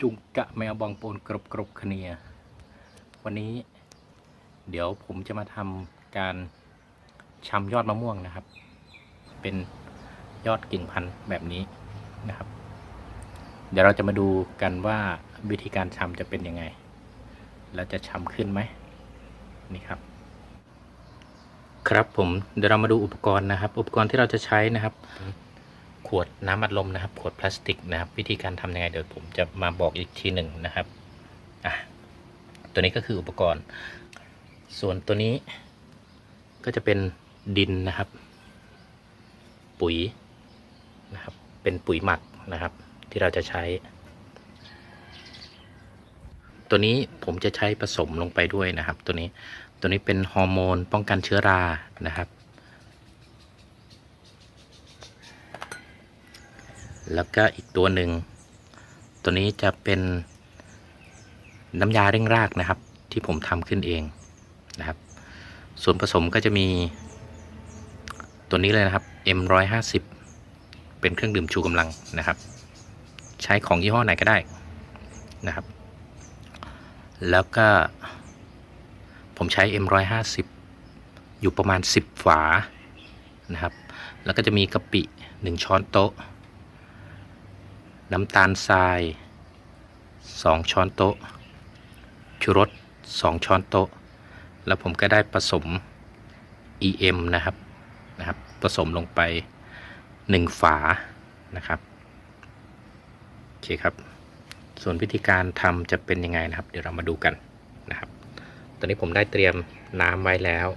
จุงกะแมวบองโปนกรบกรบคเนีย วันนี้เดี๋ยวผมจะมาทำการชำยอดมะม่วงนะครับ เป็นยอดกิ่งพันธุ์แบบนี้นะครับ เดี๋ยวเราจะมาดูกันว่าวิธีการชำจะเป็นยังไง แล้วจะชำขึ้นไหมนี่ครับ ครับผมเดี๋ยวเรามาดูอุปกรณ์นะครับ อุปกรณ์ที่เราจะใช้นะครับ ขวดน้ำอัดลมนะครับ ขวดพลาสติกนะครับ วิธีการทำยังไงเดี๋ยวผมจะมาบอกอีกทีหนึ่งนะครับอะตัวนี้ก็คืออุปกรณ์ ส่วนตัวนี้ก็จะเป็นดินนะครับ ปุ๋ยนะครับ เป็นปุ๋ยหมักนะครับ ที่เราจะใช้ ตัวนี้ผมจะใช้ผสมลงไปด้วยนะครับ ตัวนี้ตัวนี้เป็นฮอร์โมนป้องกันเชื้อรานะครับ แล้วก็อีกตัวหนึ่ง ตัวนี้จะเป็นน้ำยาเร่งรากนะครับ ที่ผมทำขึ้นเองนะครับ ส่วนผสมก็จะมีตัวนี้เลยนะครับ M150 เป็นเครื่องดื่มชูกำลังนะครับ ใช้ของยี่ห้อไหนก็ได้นะครับ แล้วก็ผมใช้ M150 อยู่ประมาณ 10 ฝานะครับ แล้วก็จะมีกะปิ 1 ช้อนโต๊ะ น้ำตาลทราย 2 ช้อนโต๊ะ ชูรส 2 ช้อนโต๊ะ แล้วผมก็ได้ผสม EM นะครับนะครับผสมลงไป 1 ฝานะครับโอเคครับ ส่วนวิธีการทำจะเป็นยังไงนะครับ เดี๋ยวเรามาดูกันนะครับ ตอนนี้ผมได้เตรียมน้ำไว้แล้ว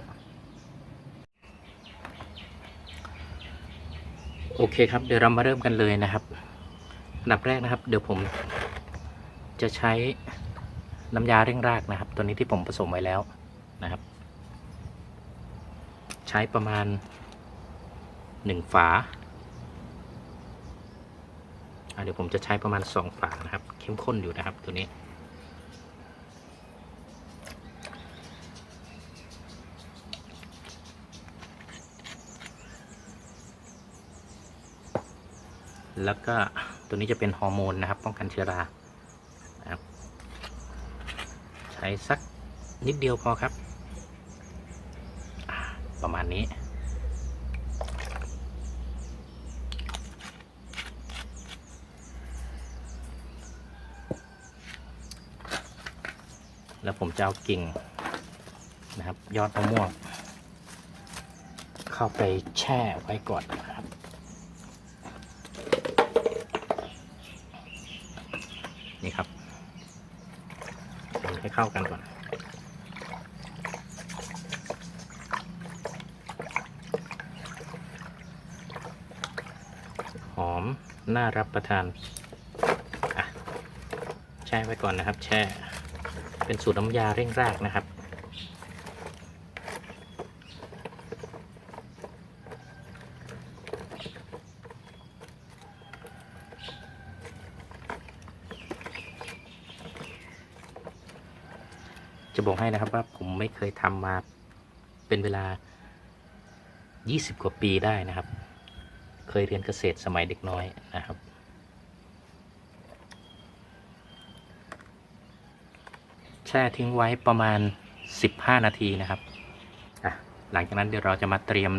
โอเคครับ เดี๋ยวเรามาเริ่มกันเลยนะครับ อันดับแรกนะครับ เดี๋ยวผมจะใช้น้ำยาเร่งรากนะครับ ตัวนี้ที่ผมผสมไว้แล้วนะครับ ใช้ประมาณหนึ่งฝาเดี๋ยวผมจะใช้ประมาณสองฝานะครับ เข้มข้นอยู่นะครับตัวนี้แล้วก็ ตัวนี้จะเป็นฮอร์โมนนะครับ ป้องกันเชื้อรานะครับใช้สักนิดเดียวพอครับ ประมาณนี้ แล้วผมจะเอากิ่งนะครับ ยอดมะม่วง เข้าไปแช่ไว้ก่อนนะครับ นี่ครับคนให้ เข้ากันก่อน หอม น่ารับประทานอะแช่ไว้ก่อนนะครับ แช่ เป็นสูตรน้ำยาเร่งรากนะครับ จะบอกให้นะครับว่าผมไม่เคยทำมาเป็นเวลา 20 กว่าปีได้นะครับ เคยเรียนเกษตรสมัยเด็กน้อยนะครับ แช่ทิ้งไว้ประมาณ 15 นาทีนะครับหลังจากนั้นเดี๋ยวเราจะมาเตรียม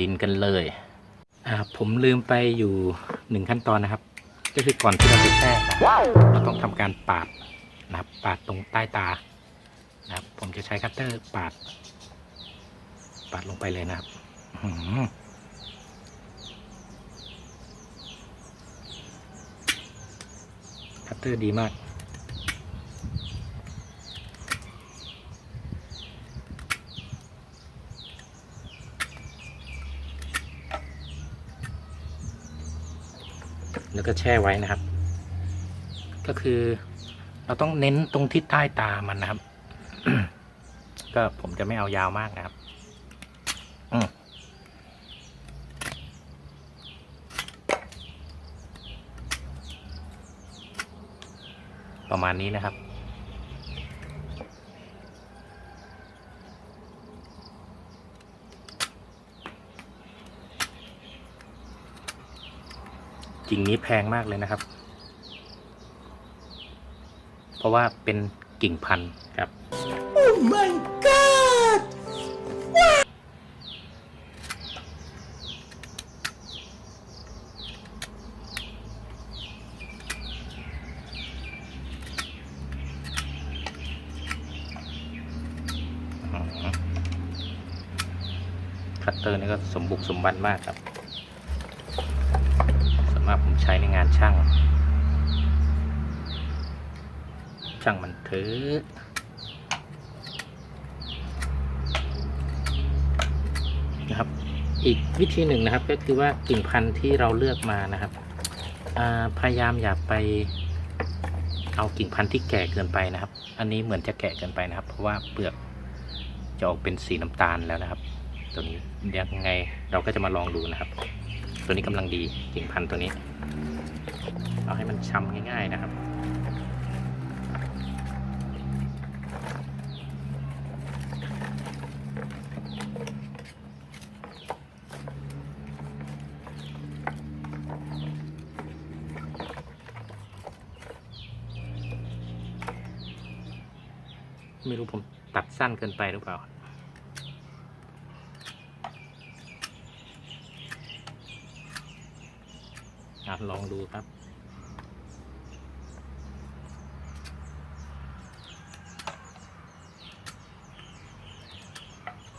ดินกันเลยผมลืมไปอยู่หนึ่งขั้นตอนนะครับ ก็คือก่อนที่เราจะแช่เราต้องทำการปาดนะครับปาดตรงใต้ตา นะครับ ผมจะใช้คัตเตอร์ปาด ปาดลงไปเลยนะครับหือคัตเตอร์ดีมากแล้วก็แช่ไว้นะครับ ก็คือเราต้องเน้นตรงที่ใต้ตามันนะครับ ก็ผมจะไม่เอายาวมากนะครับอืมประมาณนี้นะครับ กิ่งนี้แพงมากเลยนะครับ เพราะว่าเป็นกิ่งพันธุ์ครับ Oh my god! อืมคัต เตอร์นี่ก็สมบุกสมบันมากครับสามารถผมใช้ในงานช่าง ช่างมันเถอะนะครับ อีกวิธีหนึ่งนะครับก็คือว่ากิ่งพันธุ์ที่เราเลือกมานะครับพยายามอย่าไปเอากิ่งพันธุ์ที่แก่เกินไปนะครับ อันนี้เหมือนจะแก่เกินไปนะครับ เพราะว่าเปลือกจะออกเป็นสีน้ำตาลแล้วนะครับ ตัวนี้ยังไงเราก็จะมาลองดูนะครับ ตัวนี้กำลังดีกิ่งพันธุ์ตัวนี้ เอาให้มันช้ำง่าย ๆนะครับไม่รู้ผมตัดสั้นเกินไปหรือเปล่า ลองดูครับ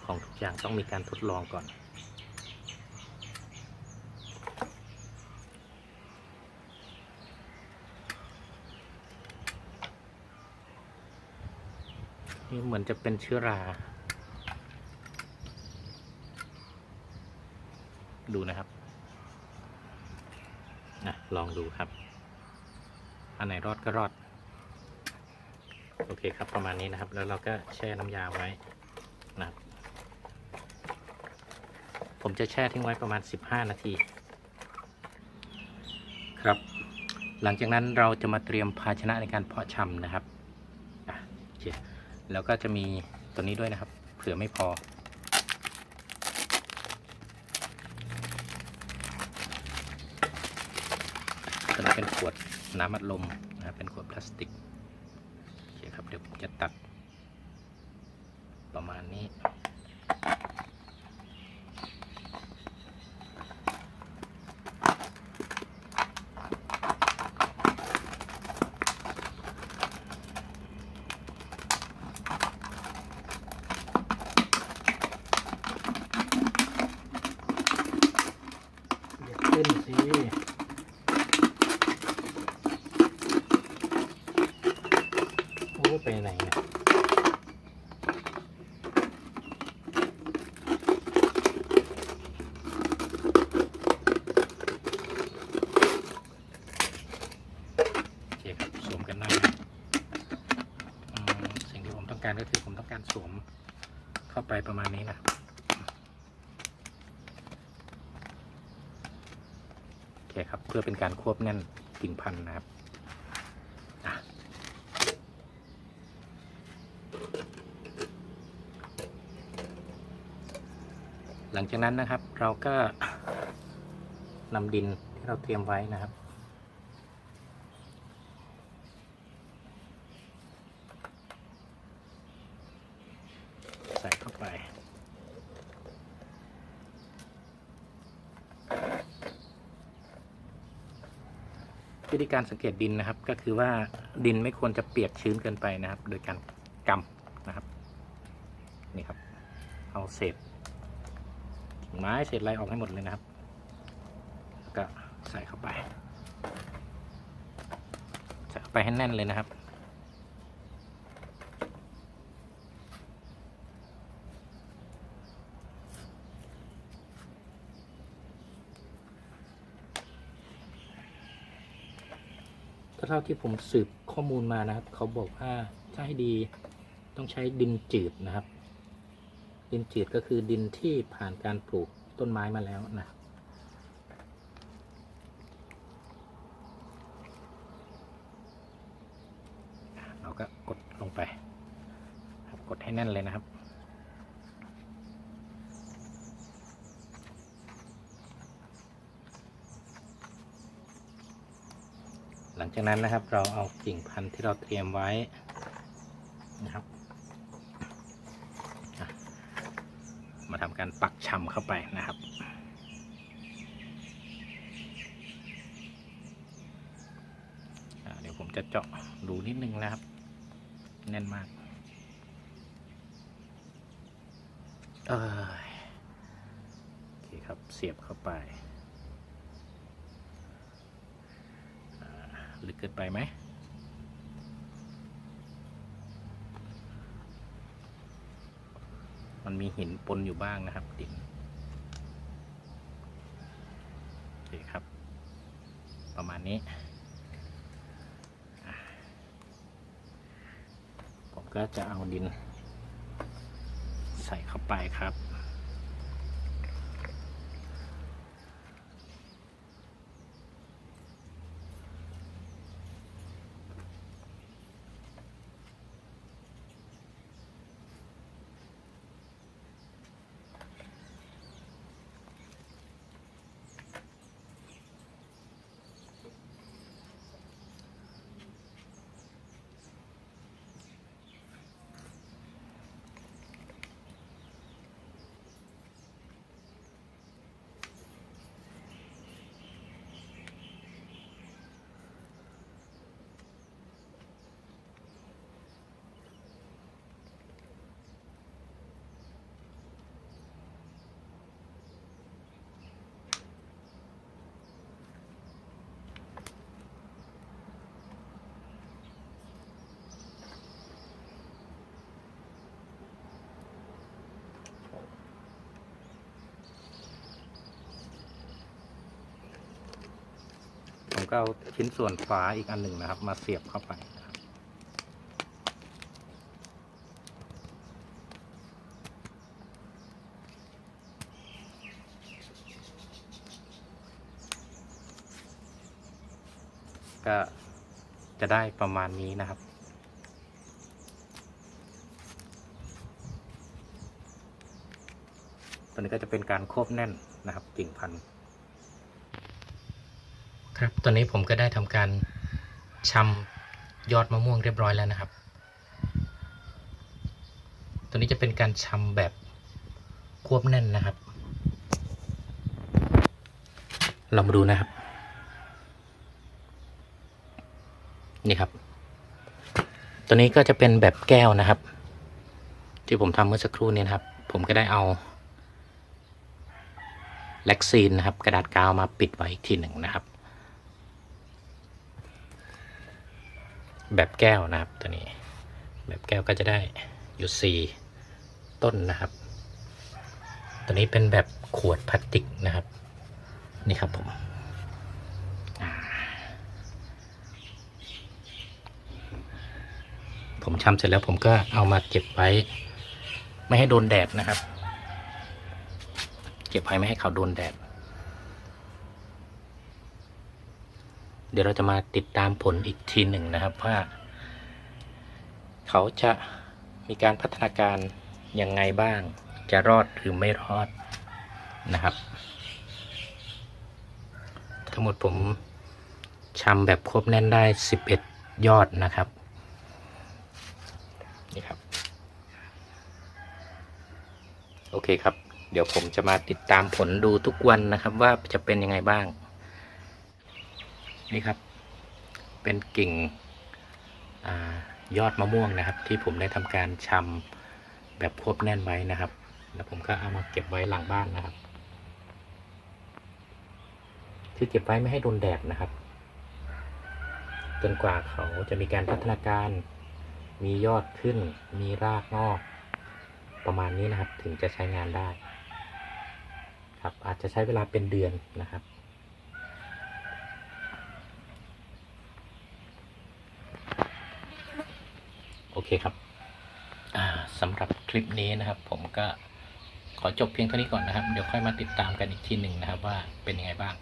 ของทุกอย่างต้องมีการทดลองก่อนนี่เหมือนจะเป็นเชื้อรา ดูนะครับ นะลองดูครับ อันไหนรอดก็รอด โอเคครับประมาณนี้นะครับ แล้วเราก็แช่น้ำยาไว้นะครับ ผมจะแช่ทิ้งไว้ประมาณ 15 นาที ครับ หลังจากนั้นเราจะมาเตรียมภาชนะในการเพาะชำนะครับอะโอเคแล้วก็จะมีตัวนี้ด้วยนะครับ เผื่อไม่พอ ตัวนี้เป็นขวดน้ำอัดลมนะครับเป็นขวดพลาสติกโอเคครับเดี๋ยวผมจะตัด ประมาณนี้อย่าขึ้นสิ โอ้ยไปไหนเนี่ยโอเคครับ สวมกันได้นะอืมสิ่งที่ผมต้องการก็ คือผมต้องการสวมเข้าไปประมาณนี้นะโอเคครับ เพื่อเป็นการควบแน่นกิ่งพันธุ์นะครับหลังจากนั้นนะครับเราก็นำดินที่เราเตรียมไว้นะครับ ใส่เข้าไป วิธีการสังเกตดินนะครับ ก็คือว่าดินไม่ควรจะเปียกชื้นเกินไปนะครับ โดยการกำนะครับ นี่ครับ เอาเศษกิ่งไม้เศษอะไรออกให้หมดเลยนะครับ แล้วก็ใส่เข้าไป ใส่เข้าไปให้แน่นเลยนะครับ เท่าที่ผมสืบข้อมูลมานะครับ เขาบอกว่าถ้าให้ดีต้องใช้ดินจืดนะครับ ดินจืดก็คือดินที่ผ่านการปลูกต้นไม้มาแล้วนะเราก็กดลงไปกดให้แน่นเลยนะครับ หลัง จากนั้นนะครับเราเอากิ่งพันธุ์ที่เราเตรียมไว้นะครับ มาทำการปักชำเข้าไปนะครับเดี๋ยวผมจะเจาะดูนิดนึงนะครับ แน่นมาก เอยโอเคครับเสียบเข้าไปอ่า ลึกเกินไปไหมมันมีหินปนอยู่บ้างนะครับดินโอเคครับ ประมาณนี้ ผมก็จะเอาดิน ใส่เข้าไปครับ ก็เอาชิ้นส่วนฝาอีกอันหนึ่งนะครับ มาเสียบเข้าไปนะครับก็จะได้ประมาณนี้นะครับตัวนี้ก็จะเป็นการควบแน่นนะครับกิ่งพันธุ์ ตอนนี้ผมก็ได้ทำการชำยอดมะม่วงเรียบร้อยแล้วนะครับ ตัวนี้จะเป็นการชำแบบควบแน่นนะครับ เรามาดูนะครับ นี่ครับ ตัวนี้ก็จะเป็นแบบแก้วนะครับ ที่ผมทำเมื่อสักครู่นี้นะครับ ผมก็ได้เอาแล็กซีนนะครับ กระดาษกาวมาปิดไว้อีกทีหนึ่งนะครับ แบบแก้วนะครับตัวนี้ แบบแก้วก็จะได้อยู่สี่ต้นนะครับ ตัวนี้เป็นแบบขวดพลาสติกนะครับ นี่ครับผมผมชำเสร็จแล้วผมก็เอามาเก็บไว้ ไม่ให้โดนแดดนะครับ เก็บไว้ไม่ให้เขาโดนแดด เดี๋ยวเราจะมาติดตามผลอีกทีหนึ่งนะครับว่า เขาจะมีการพัฒนาการยังไงบ้าง จะรอดหรือไม่รอดนะครับ ทั้งหมดผมชำแบบครบแน่นได้ 11 ยอดนะครับนี่ครับ โอเคครับ เดี๋ยวผมจะมาติดตามผลดูทุกวันนะครับว่าจะเป็นยังไงบ้าง นี่ครับ เป็นกิ่งอยอดมะม่วงนะครับ ที่ผมได้ทำการชำแบบควบแน่นไว้นะครับ แล้วผมก็เอามาเก็บไว้หลังบ้านนะครับคือเก็บไว้ไม่ให้โดนแดดนะครับ จนกว่าเขาจะมีการพัฒนาการ มียอดขึ้น มีรากงอก ประมาณนี้นะครับ ถึงจะใช้งานได้ ครับ อาจจะใช้เวลาเป็นเดือนนะครับ เคครับสำหรับคลิปนี้นะครับ ผมก็ขอจบเพียงเท่านี้ก่อนนะครับ เดี๋ยวค่อยมาติดตามกันอีกทีหนึ่งนะครับ ว่าเป็นยังไงบ้าง